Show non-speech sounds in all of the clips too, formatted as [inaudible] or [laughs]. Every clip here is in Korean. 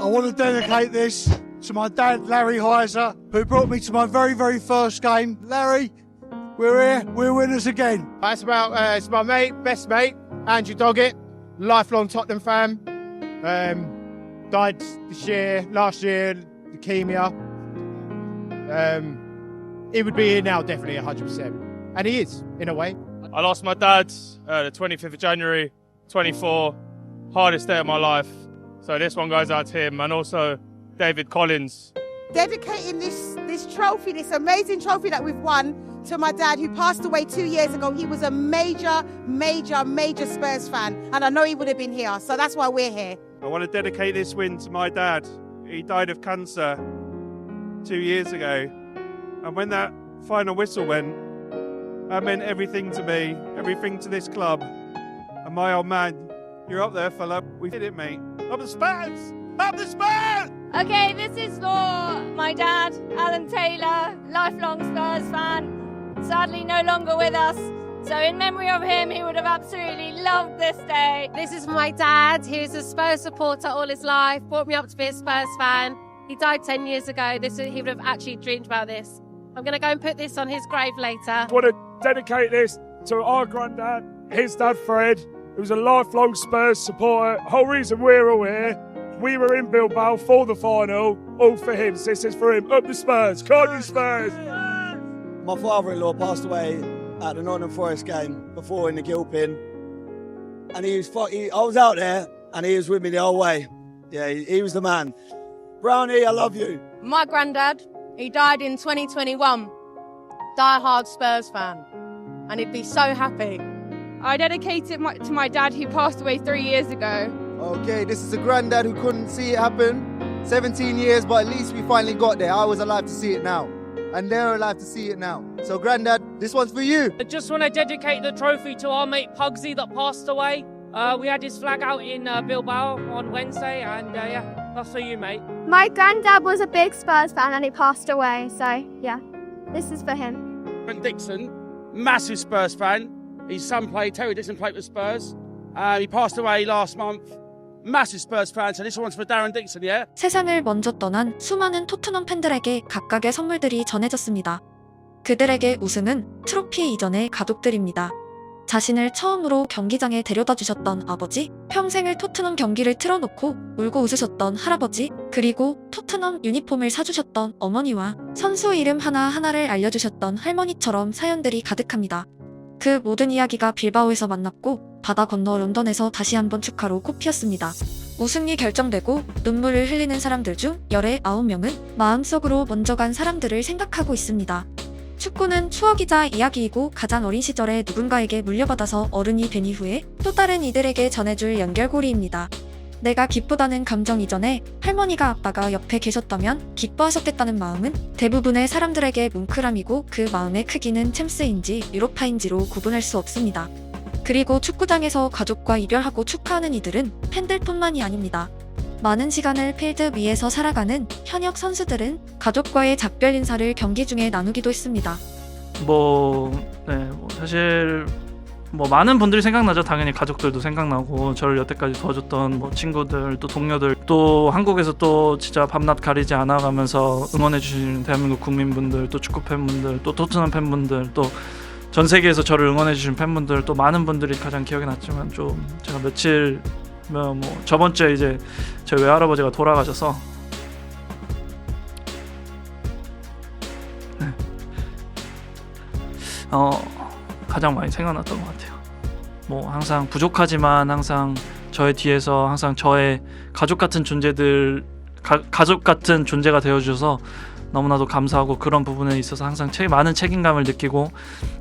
I want to dedicate this to my dad, Larry Heiser, who brought me to my very, very first game. Larry, we're here. We're winners again. That's about uh, it's my mate, best mate, Andrew Doggett, lifelong Tottenham fan. Um, died this year, last year, leukemia. Um, he would be here now, definitely 100%. And he is, in a way. I lost my dad uh, the 25th of January, 24. Hardest day of my life. So this one goes out to him and also David Collins. dedicating this this trophy, this amazing trophy that we've won to my dad who passed away two years ago. He was a major, major, major Spurs fan, and I know he would have been here. So that's why we're here. I want to dedicate this win to my dad. He died of cancer two years ago. And when that final whistle went, that meant everything to me, everything to this club. And my old man, you're up there, fella. We did it, mate. Up the Spurs! Up the Spurs! Okay, this is for my dad, Alan Taylor, lifelong Spurs fan. Sadly, no longer with us. So, in memory of him, he would have absolutely loved this day. This is for my dad. He was a Spurs supporter all his life, brought me up to be a Spurs fan. He died 10 years ago. This he would have actually dreamed about this. I'm going to go and put this on his grave later. I want to dedicate this to our granddad, his dad Fred, who was a lifelong Spurs supporter. Whole reason we're all here. We were in Bilbao for the final, all for him. So this is for him. Up the Spurs, come on Spurs! My father-in-law passed away at the Nottingham Forest game before in the Gilpin, and he was. He, I was out there, and he was with me the whole way. Yeah, he, he was the man. Brownie, I love you. My granddad, he died in 2021. Die-hard Spurs fan. And he'd be so happy. I dedicate it my- to my dad who passed away three years ago. Okay, this is a granddad who couldn't see it happen. 17 years, but at least we finally got there. I was alive to see it now. And they're alive to see it now. So, granddad, this one's for you. I just want to dedicate the trophy to our mate Pugsy that passed away. Uh, we had his flag out in uh, Bilbao on Wednesday, and uh, yeah, that's for you, mate. My granddad was a big Spurs fan and he passed away. So, yeah, this is for him. Darren Dixon, massive Spurs fan. His son played, Terry Dixon played with Spurs. Uh, he passed away last month. Massive Spurs fan, so this one's for Darren Dixon, yeah? 세상을 먼저 떠난 수많은 토트넘 팬들에게 각각의 선물들이 전해졌습니다. 그들에게 우승은 트로피 이전의 가족들입니다. 자신을 처음으로 경기장에 데려다 주셨던 아버지, 평생을 토트넘 경기를 틀어놓고 울고 웃으셨던 할아버지, 그리고 토트넘 유니폼을 사주셨던 어머니와 선수 이름 하나하나를 알려주셨던 할머니처럼 사연들이 가득합니다. 그 모든 이야기가 빌바오에서 만났고 바다 건너 런던에서 다시 한번 축하로 꽃피었습니다. 우승이 결정되고 눈물을 흘리는 사람들 중 열의 아홉 명은 마음속으로 먼저 간 사람들을 생각하고 있습니다. 축구는 추억이자 이야기이고 가장 어린 시절에 누군가에게 물려받아서 어른이 된 이후에 또 다른 이들에게 전해줄 연결고리입니다. 내가 기쁘다는 감정 이전에 할머니가 아빠가 옆에 계셨다면 기뻐하셨겠다는 마음은 대부분의 사람들에게 뭉클함이고 그 마음의 크기는 챔스인지 유로파인지로 구분할 수 없습니다. 그리고 축구장에서 가족과 이별하고 축하하는 이들은 팬들뿐만이 아닙니다. 많은 시간을 필드 위에서 살아가는 현역 선수들은 가족과의 작별 인사를 경기 중에 나누기도 했습니다. 뭐, 네, 뭐 사실 뭐 많은 분들이 생각나죠. 당연히 가족들도 생각나고 저를 여태까지 도와줬던 뭐 친구들 또 동료들 또 한국에서 또 진짜 밤낮 가리지 않아 가면서 응원해 주시는 대한민국 국민분들 또 축구 팬분들 또 토트넘 팬분들 또 전 세계에서 저를 응원해 주신 팬분들 또 많은 분들이 가장 기억에 났지만 좀 제가 며칠 뭐, 뭐 저번 주에 이제 저희 외할아버지가 돌아가셔서 네. 어 가장 많이 생각났던 것 같아요. 뭐 항상 부족하지만 항상 저의 뒤에서 항상 저의 가족 같은 존재들 가, 가족 같은 존재가 되어주셔서 너무나도 감사하고 그런 부분에 있어서 항상 책, 많은 책임감을 느끼고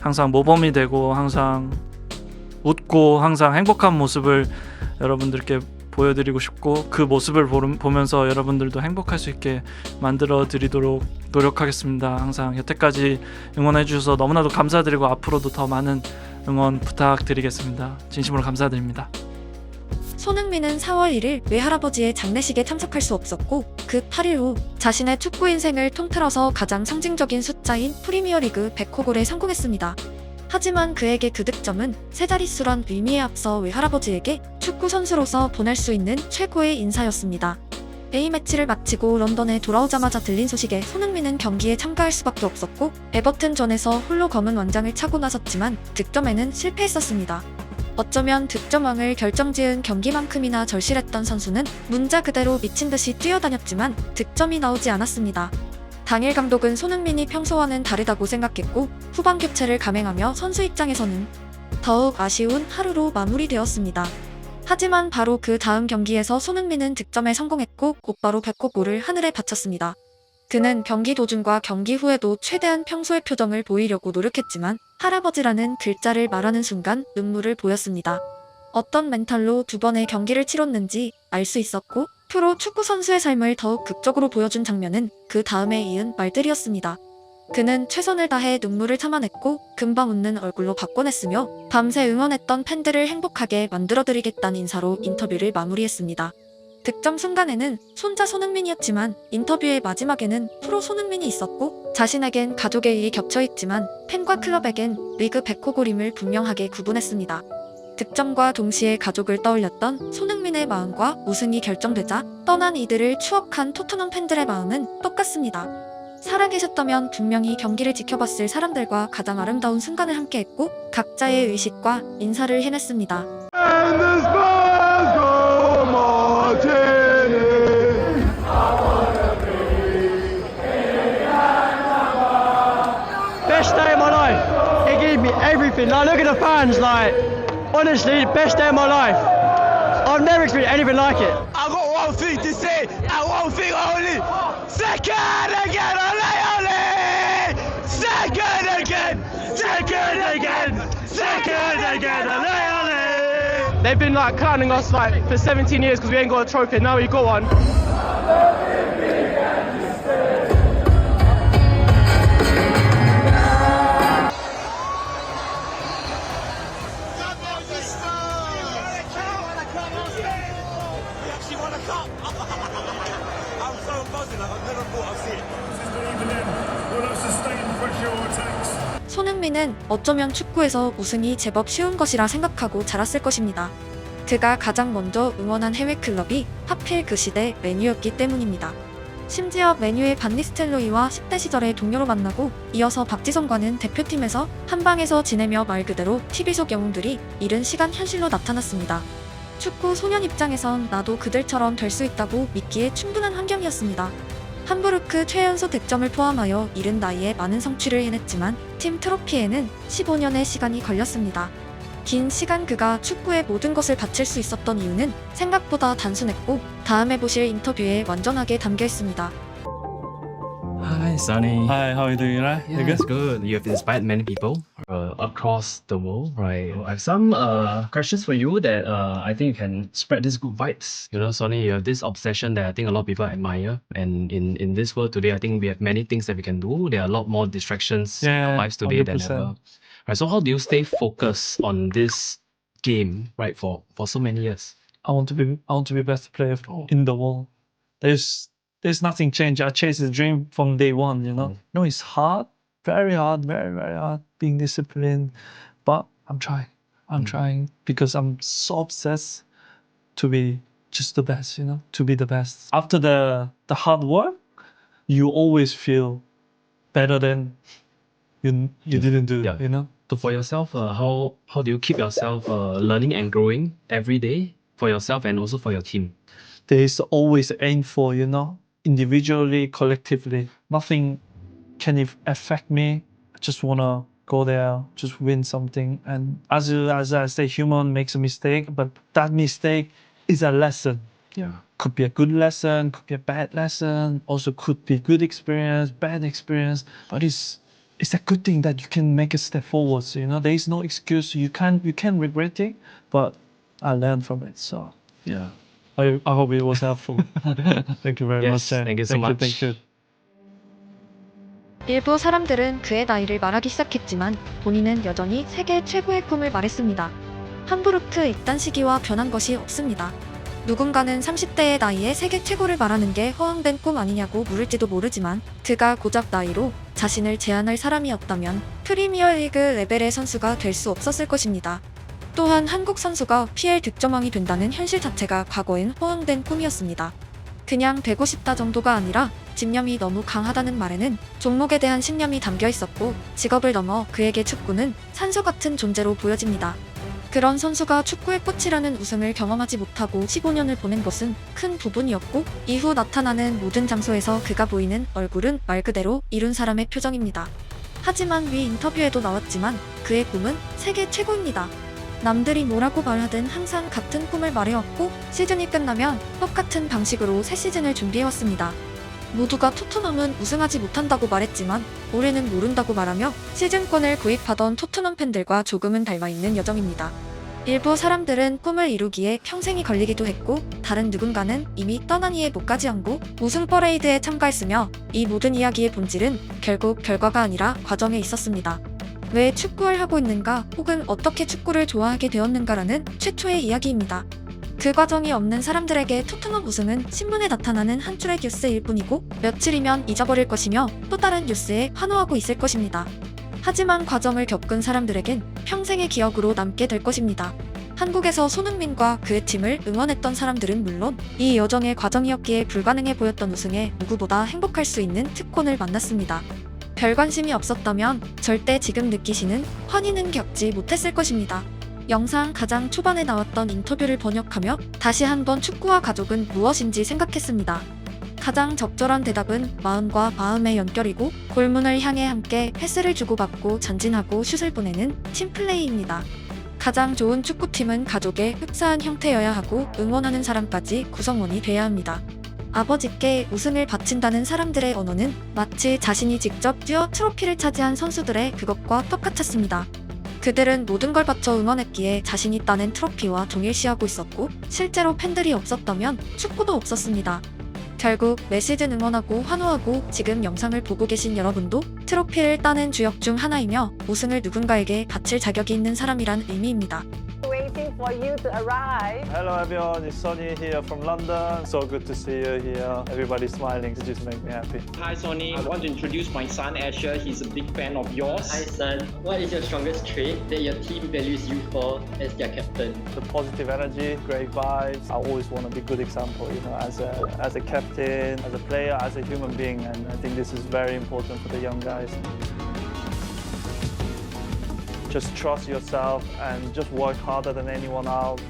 항상 모범이 되고 항상 웃고 항상 행복한 모습을 여러분들께 보여드리고 싶고 그 모습을 보면서 여러분들도 행복할 수 있게 만들어 드리도록 노력하겠습니다. 항상 여태까지 응원해 주셔서 너무나도 감사드리고 앞으로도 더 많은 응원 부탁드리겠습니다. 진심으로 감사드립니다. 손흥민은 4월 1일 외할아버지의 장례식에 참석할 수 없었고 그 8일 후 자신의 축구 인생을 통틀어서 가장 상징적인 숫자인 프리미어리그 100호 골에 성공했습니다. 하지만 그에게 그 득점은 세 자릿수란 의미에 앞서 외할아버지에게 축구 선수로서 보낼 수 있는 최고의 인사였습니다. A매치를 마치고 런던에 돌아오자마자 들린 소식에 손흥민은 경기에 참가할 수밖에 없었고 에버튼전에서 홀로 검은 완장을 차고 나섰지만 득점에는 실패했었습니다. 어쩌면 득점왕을 결정지은 경기만큼이나 절실했던 선수는 문자 그대로 미친 듯이 뛰어다녔지만 득점이 나오지 않았습니다. 당일 감독은 손흥민이 평소와는 다르다고 생각했고 후반 교체를 감행하며 선수 입장에서는 더욱 아쉬운 하루로 마무리되었습니다. 하지만 바로 그 다음 경기에서 손흥민은 득점에 성공했고 곧바로 배꼽볼을 하늘에 바쳤습니다. 그는 경기 도중과 경기 후에도 최대한 평소의 표정을 보이려고 노력했지만 할아버지라는 글자를 말하는 순간 눈물을 보였습니다. 어떤 멘탈로 두 번의 경기를 치렀는지 알 수 있었고 프로 축구 선수의 삶을 더욱 극적으로 보여준 장면은 그 다음에 이은 말들이었습니다. 그는 최선을 다해 눈물을 참아냈고 금방 웃는 얼굴로 바꿔냈으며 밤새 응원했던 팬들을 행복하게 만들어드리겠다는 인사로 인터뷰를 마무리했습니다. 득점 순간에는 손자 손흥민이었지만 인터뷰의 마지막에는 프로 손흥민이 있었고 자신에겐 가족의 일이 겹쳐있지만 팬과 클럽에겐 리그 100호 고림을 분명하게 구분했습니다. 득점과 동시에 가족을 떠올렸던 손흥민의 마음과 우승이 결정되자 떠난 이들을 추억한 토트넘 팬들의 마음은 똑같습니다. 살아계셨다면 분명히 경기를 지켜봤을 사람들과 가장 아름다운 순간을 함께했고 각자의 의식과 인사를 해냈습니다. Honestly, the best day of my life. I've never experienced anything like it. I got one thing to say, and one thing only. Second again, ole, ole! Second again! Second again! Second again, ole, ole! They've been like clowning us like for 17 years because we ain't got a trophy. Now we got one. 손흥민은 어쩌면 축구에서 우승이 제법 쉬운 것이라 생각하고 자랐을 것입니다. 그가 가장 먼저 응원한 해외 클럽이 하필 그 시대 메뉴였기 때문입니다. 심지어 메뉴의 반니스텔로이와 10대 시절의 동료로 만나고 이어서 박지성과는 대표팀에서 한방에서 지내며 말 그대로 TV 속 영웅들이 이른 시간 현실로 나타났습니다. 축구 소년 입장에선 나도 그들처럼 될 수 있다고 믿기에 충분한 환경이었습니다. 함부르크 최연소 득점을 포함하여 이른 나이에 많은 성취를 해냈지만 팀 트로피에는 15년의 시간이 걸렸습니다. 긴 시간 그가 축구에 모든 것을 바칠 수 있었던 이유는 생각보다 단순했고 다음에 보실 인터뷰에 완전하게 담겨 있습니다. Hi, Sunny. Hi, how are you doing? Right? Yeah, it's good. You have inspired many people uh, across the world, right? I have some uh, questions for you that uh, I think you can spread these good vibes. You know, Sonny, you have this obsession that I think a lot of people admire. And in, in this world today, I think we have many things that we can do. There are a lot more distractions in Yeah, our lives today than 100%. ever. Right, so how do you stay focused on this game, right, for, for so many years? I want to be. I want to be best player Oh. in the world. There's there's nothing changed. I chased the dream from day one. You know. No, it's hard, very hard, very very hard. Being disciplined, but I'm trying. I'm trying because I'm so obsessed to be just the best. You know, to be the best. After the the hard work, you always feel better than you you didn't do. yeah. You know. So for yourself, uh, how how do you keep yourself uh, learning and growing every day for yourself and also for your team? there is always aim for you know individually collectively nothing can if- affect me i just want to go there just win something and as you, as i say human makes a mistake but that mistake is a lesson Yeah. could be a good lesson could be a bad lesson also could be good experience bad experience but it's it's a good thing that you can make a step forward so, you know there is no excuse you can't you can regret it but i learned from it so Yeah. I, I hope it was helpful. [laughs] thank you very Yes, much. Sam. thank you so thank much. You, thank you. 일부 사람들은 그의 나이를 말하기 시작했지만 본인은 여전히 세계 최고의 꿈을 말했습니다. 함부르크 입단 시기와 변한 것이 없습니다. 누군가는 30대의 나이에 세계 최고를 말하는 게 허황된 꿈 아니냐고 물을지도 모르지만 그가 고작 나이로 자신을 제한할 사람이었다면 프리미어리그 레벨의 선수가 될 수 없었을 것입니다. 또한 한국 선수가 PL 득점왕이 된다는 현실 자체가 과거엔 허황된 꿈이었습니다. 그냥 되고 싶다 정도가 아니라 집념이 너무 강하다는 말에는 종목에 대한 신념이 담겨 있었고 직업을 넘어 그에게 축구는 산소 같은 존재로 보여집니다. 그런 선수가 축구의 꽃이라는 우승을 경험하지 못하고 15년을 보낸 것은 큰 부분이었고 이후 나타나는 모든 장소에서 그가 보이는 얼굴은 말 그대로 이룬 사람의 표정입니다. 하지만 위 인터뷰에도 나왔지만 그의 꿈은 세계 최고입니다. 남들이 뭐라고 말하든 항상 같은 꿈을 말해왔고 시즌이 끝나면 똑같은 방식으로 새 시즌을 준비해왔습니다. 모두가 토트넘은 우승하지 못한다고 말했지만 올해는 모른다고 말하며 시즌권을 구입하던 토트넘 팬들과 조금은 닮아있는 여정입니다. 일부 사람들은 꿈을 이루기에 평생이 걸리기도 했고 다른 누군가는 이미 떠난 이의 목까지 안고 우승 퍼레이드에 참가했으며 이 모든 이야기의 본질은 결국 결과가 아니라 과정에 있었습니다. 왜 축구를 하고 있는가 혹은 어떻게 축구를 좋아하게 되었는가라는 최초의 이야기입니다. 그 과정이 없는 사람들에게 토트넘 우승은 신문에 나타나는 한 줄의 뉴스일 뿐이고 며칠이면 잊어버릴 것이며 또 다른 뉴스에 환호하고 있을 것입니다. 하지만 과정을 겪은 사람들에겐 평생의 기억으로 남게 될 것입니다. 한국에서 손흥민과 그의 팀을 응원했던 사람들은 물론 이 여정의 과정이었기에 불가능해 보였던 우승에 누구보다 행복할 수 있는 특권을 만났습니다. 별 관심이 없었다면 절대 지금 느끼시는 환희는 겪지 못했을 것입니다. 영상 가장 초반에 나왔던 인터뷰를 번역하며 다시 한번 축구와 가족은 무엇인지 생각했습니다. 가장 적절한 대답은 마음과 마음의 연결이고 골문을 향해 함께 패스를 주고받고 전진하고 슛을 보내는 팀플레이입니다. 가장 좋은 축구팀은 가족의 흡사한 형태여야 하고 응원하는 사람까지 구성원이 돼야 합니다. 아버지께 우승을 바친다는 사람들의 언어는 마치 자신이 직접 뛰어 트로피를 차지한 선수들의 그것과 똑같았습니다. 그들은 모든 걸 바쳐 응원했기에 자신이 따낸 트로피와 동일시하고 있었고 실제로 팬들이 없었다면 축구도 없었습니다. 결국 매 시즌 응원하고 환호하고 지금 영상을 보고 계신 여러분도 트로피를 따낸 주역 중 하나이며 우승을 누군가에게 바칠 자격이 있는 사람이란 의미입니다. Waiting for you to arrive. Hello everyone, it's Sonny here from London. So good to see you here. Everybody smiling, it just makes me happy. Hi Sonny, I want to introduce my son Asher. He's a big fan of yours. Hi son, what is your strongest trait that your team values you for as their captain? The positive energy, great vibes. I always want to be a good example, you know, as a as a captain, as a player, as a human being, and I think this is very important for the young guys. Just trust yourself and just work harder than anyone else.